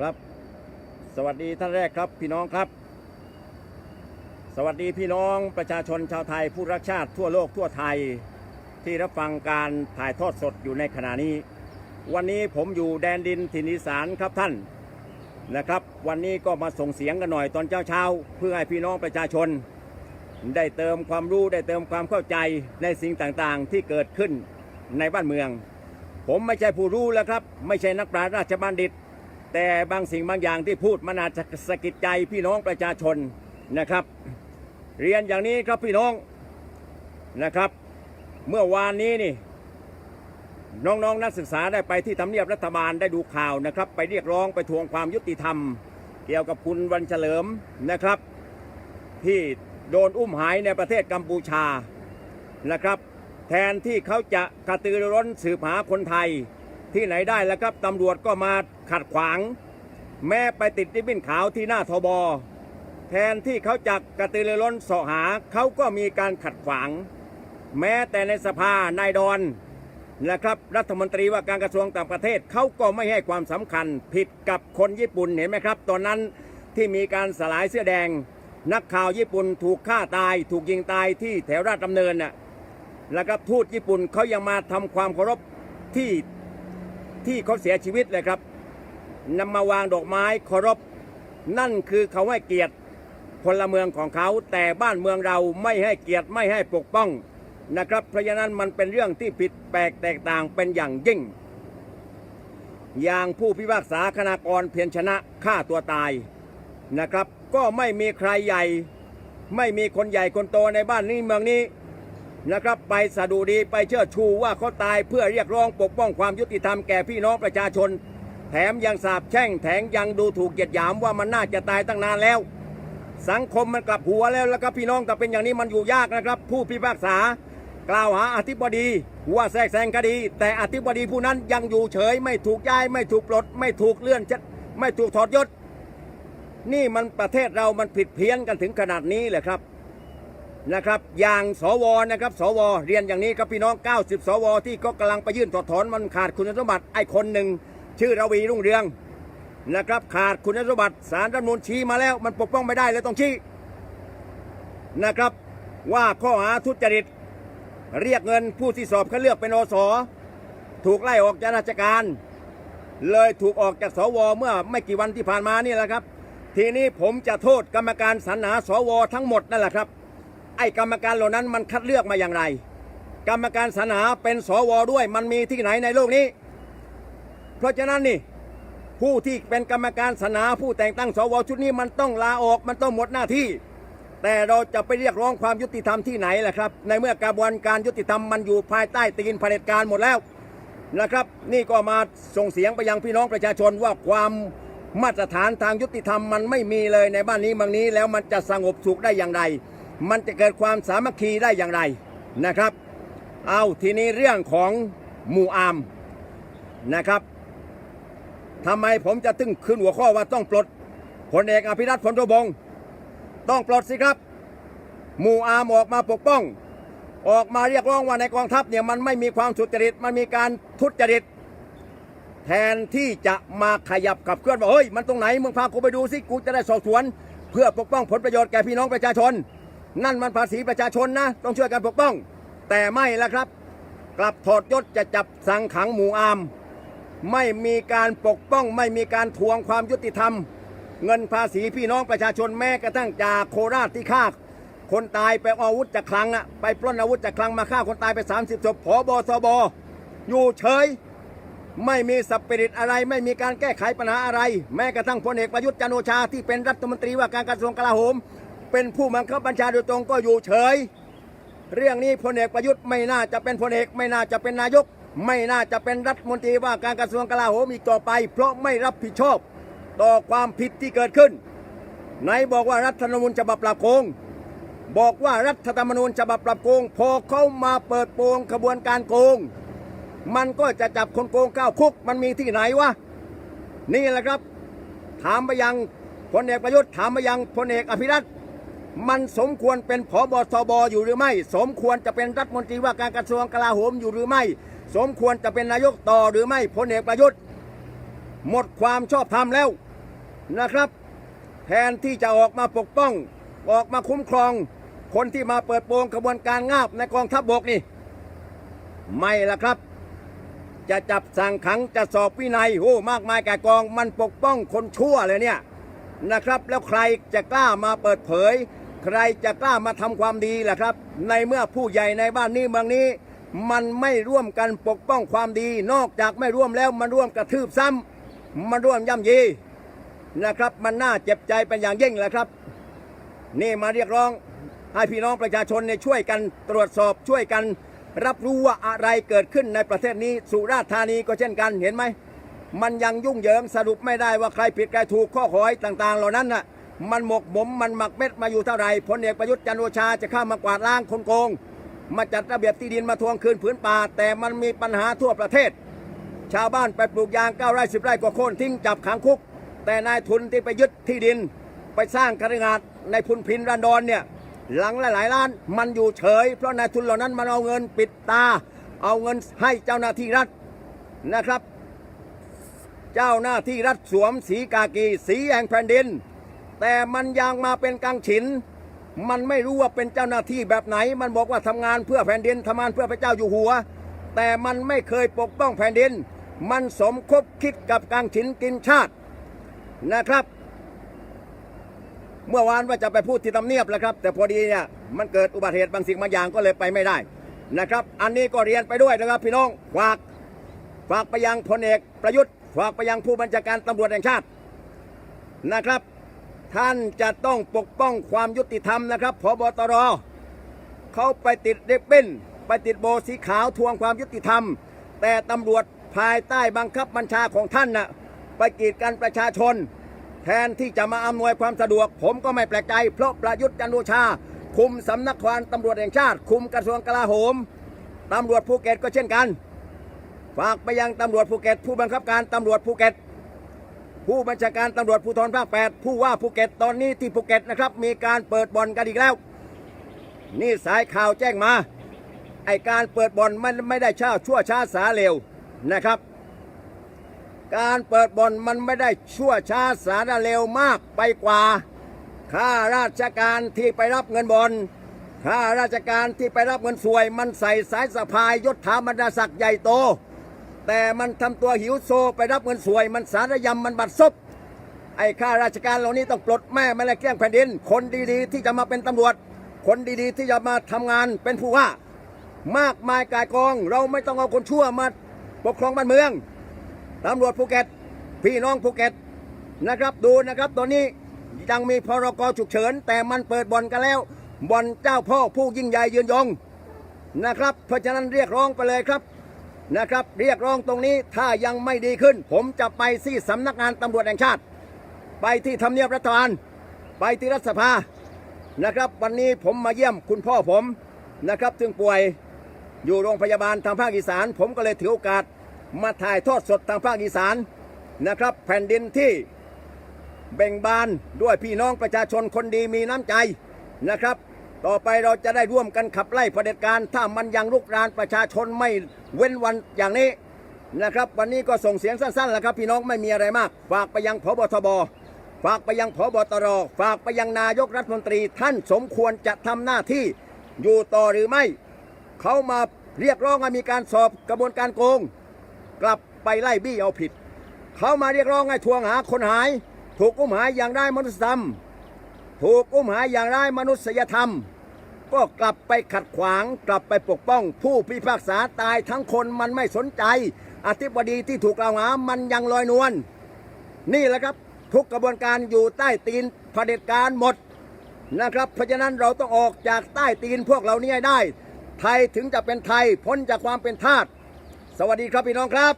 ครับ สวัสดีท่านแรกครับพี่น้องครับ สวัสดีพี่น้องประชาชนชาวไทยผู้รักชาติทั่วโลกทั่วไทย ที่รับฟังการถ่ายทอดสดอยู่ในขณะนี้ วันนี้ผมอยู่แดนดินถิ่นอีสานครับท่านนะครับ วันนี้ก็มาส่งเสียงกันหน่อยตอนเช้าๆเพื่อให้พี่น้องประชาชน ได้เติมความรู้ได้เติมความเข้าใจในสิ่งต่างๆ ที่เกิดขึ้นในบ้านเมือง ผมไม่ใช่ผู้รู้แล้วครับ ไม่ใช่นักปราชญ์ราชบัณฑิต แต่บางสิ่งบางอย่างที่พูดมันอาจจะสะกิดใจพี่น้องประชาชนนะครับ เรียนอย่างนี้ครับพี่น้องนะครับ เมื่อวานนี้นี่น้องๆนนักศึกษาได้ไปที่ทำเนียบรัฐบาลได้ดูข่าวนะครับ ไปเรียกร้องไปทวงความยุติธรรม เกี่ยวกับคุณวันเฉลิมนะครับ ที่โดนอุ้มหายในประเทศกัมพูชานะครับ แทนที่เขาจะกระตือร้นสืบหาคนไทย ที่ไหนได้แล้วครับตำรวจก็มาขัดขวาง แม้ไปติดริบบิ้นขาวที่หน้าทบแทนที่เขาจะกระตือรือร้นสาะหาเขาก็มีการขัดขวาง แม้แต่ในสภานายดอนนะครับรัฐมนตรีว่าการกระทรวงต่างประเทศเขาก็ไม่ให้ความสำคัญ ผิดกับคนญี่ปุ่นเห็นไหมครับ ตอนนั้นที่มีการสลายเสื้อแดง นักข่าวญี่ปุ่นถูกฆ่าตาย ถูกยิงตายที่แถวราชดำเนินน่ะแล้วครับทูตญี่ปุ่นเขายังมาทำความเคารพที่ ที่เขาเสียชีวิตเลยครับนำมาวางดอกไม้เคารพนั่นคือเขาให้เกียรติพลเมืองของเขา แต่บ้านเมืองเราไม่ให้เกียรติไม่ให้ปกป้องนะครับเพราะฉะนั้นมันเป็นเรื่องที่ผิดแปลกแตกต่างเป็นอย่างยิ่ง อย่างผู้พิพากษาคณากรเพียรชนะฆ่าตัวตายนะครับ ก็ไม่มีใครใหญ่ ไม่มีคนใหญ่คนโตในบ้านนี้เมืองนี้ นะครับไปสะดุดีไปเชิดชูว่าเขาตายเพื่อเรียกร้องปกป้องความยุติธรรมแก่พี่น้องประชาชน แถมยังสาบแช่งแถมยังดูถูกเหยียดหยามว่ามันน่าจะตายตั้งนานแล้ว สังคมมันกลับหัวแล้วแล้วครับพี่น้องแต่เป็นอย่างนี้มันอยู่ยากนะครับ ผู้พิพากษากล่าวหาอธิบดีว่าแทรกแซงคดี แต่อธิบดีผู้นั้นยังอยู่เฉย ไม่ถูกย้าย ไม่ถูกปลด ไม่ถูกเลื่อนไม่ถูกถอดยศนี่มันประเทศเรามันผิดเพี้ยนกันถึงขนาดนี้เลยครับ นะครับอย่างสวนะครับสวเรียนอย่างนี้ครับพี่น้อง 90 สว ที่ก็กำลังไปยื่นถอดถอนมันขาดคุณสมบัติไอ้คนหนึ่งชื่อระวีรุ่งเรืองนะครับขาดคุณสมบัติสารรัฐมนูญชี้มาแล้วมันปกป้องไม่ได้เลยต้องชี้นะครับว่าข้อหาทุจริต เรียกเงินผู้ที่สอบคัดเลือกเป็นอสถูกไล่ออกจากราชการ เลยถูกออกจากสวเมื่อไม่กี่วันที่ผ่านมานี่แหละครับ ทีนี้ผมจะโทษกรรมการสรรหาสวทั้งหมดนั่นแหละครับ ไอ้กรรมการเหล่านั้นมันคัดเลือกมาอย่างไร กรรมการสรรหาเป็นสวด้วยมันมีที่ไหนในโลกนี้ เพราะฉะนั้นนี่ผู้ที่เป็นกรรมการสรรหาผู้แต่งตั้งสวชุดนี้มันต้องลาออกมันต้องหมดหน้าที่ แต่เราจะไปเรียกร้องความยุติธรรมที่ไหนล่ะครับ ในเมื่อกระบวนการยุติธรรมมันอยู่ภายใต้ตีนเผด็จการหมดแล้วนะครับ นี่ก็มาส่งเสียงไปยังพี่น้องประชาชนว่าความมาตรฐานทางยุติธรรมมันไม่มีเลยในบ้านนี้เมืองนี้แล้วมันจะสงบสุขได้อย่างไร มันจะเกิดความสามัคคีได้อย่างไรนะครับ เอาทีนี้เรื่องของหมู่อามนะครับทำไมผมจะตึงขึ้นหัวข้อว่าต้องปลดพลเอกอภิรัตน์ผลทบงต้องปลดสิครับ หมู่อามออกมาปกป้อง ออกมาเรียกร้องว่าในกองทัพเนี่ยมันไม่มีความสุจริตมันมีการทุจริต แทนที่จะมาขยับขับเคลื่อนว่าเฮ้ยมันตรงไหนมึงพากูไปดูสิกูจะได้สอบสวน เพื่อปกป้องผลประโยชน์แก่พี่น้องประชาชน นั่นมันภาษีประชาชนนะ ต้องช่วยกันปกป้อง แต่ไม่ละครับ กลับถอดยศจะจับสังขังหมู่อาม ไม่มีการปกป้อง ไม่มีการทวงความยุติธรรม เงินภาษีพี่น้องประชาชนแม้กระทั่งจากโคราชที่ฆ่าคนตายไปอาวุธจากคลังอะไปปล้นอาวุธจากคลังมาฆ่าคนตายไป 30ศพผบสบอยู่เฉย ไม่มีสปิริตอะไร ไม่มีการแก้ไขปัญหาอะไร แม้กระทั่งพลเอกประยุทธ์จันโอชาที่เป็นรัฐมนตรีว่าการกระทรวงกลาโหม เป็นผู้บังคับบัญชาโดยตรงก็อยู่เฉย เรื่องนี้พลเอกประยุทธ์ไม่น่าจะเป็นพลเอกไม่น่าจะเป็นนายก ไม่น่าจะเป็นรัฐมนตรีว่าการกระทรวงกลาโหมอีกต่อไป เพราะไม่รับผิดชอบต่อความผิดที่เกิดขึ้นไหนบอกว่ารัฐธรรมนูญฉบับปราบโกงบอกว่ารัฐธรรมนูญฉบับปรับโกงพอเขามาเปิดโปงขบวนการโกง มันก็จะจับคนโกงเข้าคุกมันมีที่ไหนวะนี่แหละครับ ถามไปยังพลเอกประยุทธ์ถามไปยังพลเอกอภิรัตน์ มันสมควรเป็นผบทบอยู่หรือไม่ สมควรจะเป็นรัฐมนตรีว่าการกระทรวงกลาโหมอยู่หรือไม่ สมควรจะเป็นนายกต่อหรือไม่พลเอกประยุทธ์ หมดความชอบธรรมแล้วนะครับ แทนที่จะออกมาปกป้อง ออกมาคุ้มครอง คนที่มาเปิดโปงกระบวนการงาบในกองทัพบบกนี่ ไม่ละครับ จะจับสั่งขังจะสอบวินัยโอ้มากมายแก่กองมันปกป้องคนชั่วเลยเนี่ยนะครับ แล้วใครจะกล้ามาเปิดเผย ใครจะกล้ามาทำความดีล่ะครับ ในเมื่อผู้ใหญ่ในบ้านนี้เมืองนี้ มันไม่ร่วมกันปกป้องความดี นอกจากไม่ร่วมแล้วมันร่วมกระทืบซ้ำมันร่วมย่ำยีนะครับ มันน่าเจ็บใจเป็นอย่างยิ่งแหละครับ นี่มาเรียกร้องให้พี่น้องประชาชนเนี่ยช่วยกันตรวจสอบช่วยกันรับรู้ว่าอะไรเกิดขึ้นในประเทศนี้สุราษฎร์ธานีก็เช่นกันเห็นไหม มันยังยุ่งเหยิงสรุปไม่ได้ว่าใครผิดใครถูกข้อขอยต่าง ๆ เหล่านั้นน่ะ มันหมกหมมมันหมักเม็ดมาอยู่เท่าไหร่พลเอกประยุทธ์จันโอชาจะเข้ามากวาดล้างคนโกง มาจัดระเบียบที่ดินมาทวงคืนผืนป่า แต่มันมีปัญหาทั่วประเทศ ชาวบ้านไปปลูกยางเก้าไร่สิบไร่กว่าโค่นทิ้งจับขังคุก แต่นายทุนที่ไปยึดที่ดิน ไปสร้างคฤหาสน์ในพุนพินรันดอนเนี่ยหลังหลายๆล้านมันอยู่เฉย เพราะนายทุนเหล่านั้นมันเอาเงินปิดตา เอาเงินให้เจ้าหน้าที่รัฐนะครับ เจ้าหน้าที่รัฐสวมสีกากีสีแห่งแผ่นดิน แต่มันยังมาเป็นกังฉิน มันไม่รู้ว่าเป็นเจ้าหน้าที่แบบไหน มันบอกว่าทำงานเพื่อแผ่นดินทำงานเพื่อพระเจ้าอยู่หัว แต่มันไม่เคยปกป้องแผ่นดิน มันสมคบคิดกับกังฉินกินชาตินะครับ เมื่อวานว่าจะไปพูดที่ทำเนียบแล้วครับ แต่พอดีเนี่ยมันเกิดอุบัติเหตุบางสิ่งบางอย่างก็เลยไปไม่ได้นะครับ อันนี้ก็เรียนไปด้วยนะครับพี่น้องฝากฝากไปยังพลเอกประยุทธ์ฝากไปยังผู้บัญชาการตำรวจแห่งชาตินะครับ ท่านจะต้องปกป้องความยุติธรรมนะครับพบตรเขาไปติดเรบบิ้นไปติดโบสีขาวทวงความยุติธรรม แต่ตำรวจภายใต้บังคับบัญชาของท่านน่ะไปกีดกันประชาชน แทนที่จะมาอำนวยความสะดวก ผมก็ไม่แปลกใจ เพราะประยุทธ์จันโอชา คุมสำนักควานตำรวจแห่งชาติ คุมกระทรวงกลาโหมตำรวจภูเก็ตก็เช่นกัน ฝากไปยังตำรวจภูเก็ต ผู้บังคับการตำรวจภูเก็ต ผู้บัญชาการตำรวจภูธรภาค 8 ผู้ว่าภูเก็ตตอนนี้ที่ภูเก็ตนะครับ มีการเปิดบ่อนกันอีกแล้ว นี่สายข่าวแจ้งมา ไอการเปิดบ่อนมันไม่ได้ช้าชั่วช้าสาเร็วนะครับ การเปิดบ่อนมันไม่ได้ชั่วช้าสาเร็วมากไปกว่าข้าราชการที่ไปรับเงินบอลข้าราชการที่ไปรับเงินสวย มันใส่สายสะพายยศถาบรรดาศักดิ์ใหญ่โต แต่มันทำตัวหิวโซไปรับเงินสวย มันสารยำมันบัดซบไอ้ข้าราชการเหล่านี้ต้องปลดแม่ไม่เลยเกลี้ยงแผ่นดิน คนดีๆ ที่จะมาเป็นตำรวจ คนดีๆ ที่จะมาทำงานเป็นผู้ว่า มากมายกายกอง เราไม่ต้องเอาคนชั่วมาปกครองบ้านเมืองตำรวจภูเก็ต พี่น้องภูเก็ตนะครับดูนะครับตอนนี้ยังมีพรกฉุกเฉิน แต่มันเปิดบ่อนกันแล้วบ่อนเจ้าพ่อผู้ยิ่งใหญ่ยืนยงนะครับ เพราะฉะนั้นเรียกร้องไปเลยครับ นะครับ เรียกร้องตรงนี้ถ้ายังไม่ดีขึ้น ผมจะไปที่สำนักงานตำรวจแห่งชาติ ไปที่ทำเนียบรัฐบาล ไปที่รัฐสภานะครับ วันนี้ผมมาเยี่ยมคุณพ่อผมนะครับซึ่งป่วยอยู่โรงพยาบาลทางภาคอีสาน ผมก็เลยถือโอกาสมาถ่ายทอดสดทางภาคอีสานนะครับ แผ่นดินที่เบ่งบานด้วยพี่น้องประชาชนคนดีมีน้ำใจนะครับ ต่อไปเราจะได้ร่วมกันขับไล่เผด็จการ ถ้ามันยังลุกรานประชาชนไม่เว้นวันอย่างนี้นะครับ วันนี้ก็ส่งเสียงสั้นๆแหละครับพี่น้องไม่มีอะไรมาก ฝากไปยังพบทบฝากไปยังพบตรฝากไปยังนายกรัฐมนตรีท่านสมควรจะทำหน้าที่อยู่ต่อหรือไม่ เขามาเรียกร้องให้มีการสอบกระบวนการโกง กลับไปไล่บี้เอาผิด เขามาเรียกร้องให้ทวงหาคนหาย ถูกอุ้มหายอย่างได้มนุษยธรรม ถูกอุ้มหายอย่างได้มนุษยธรรม ก็กลับไปขัดขวาง กลับไปปกป้อง ผู้พิพากษาตายทั้งคนมันไม่สนใจ อธิบดีที่ถูกกล่าวหามันยังลอยนวลนี่แหละครับทุกกระบวนการอยู่ใต้ตีนเผด็จการหมดนะครับ เพราะฉะนั้นเราต้องออกจากใต้ตีนพวกเรานี้ให้ได้ ไทยถึงจะเป็นไทยพ้นจากความเป็นทาสสวัสดีครับพี่น้องครับ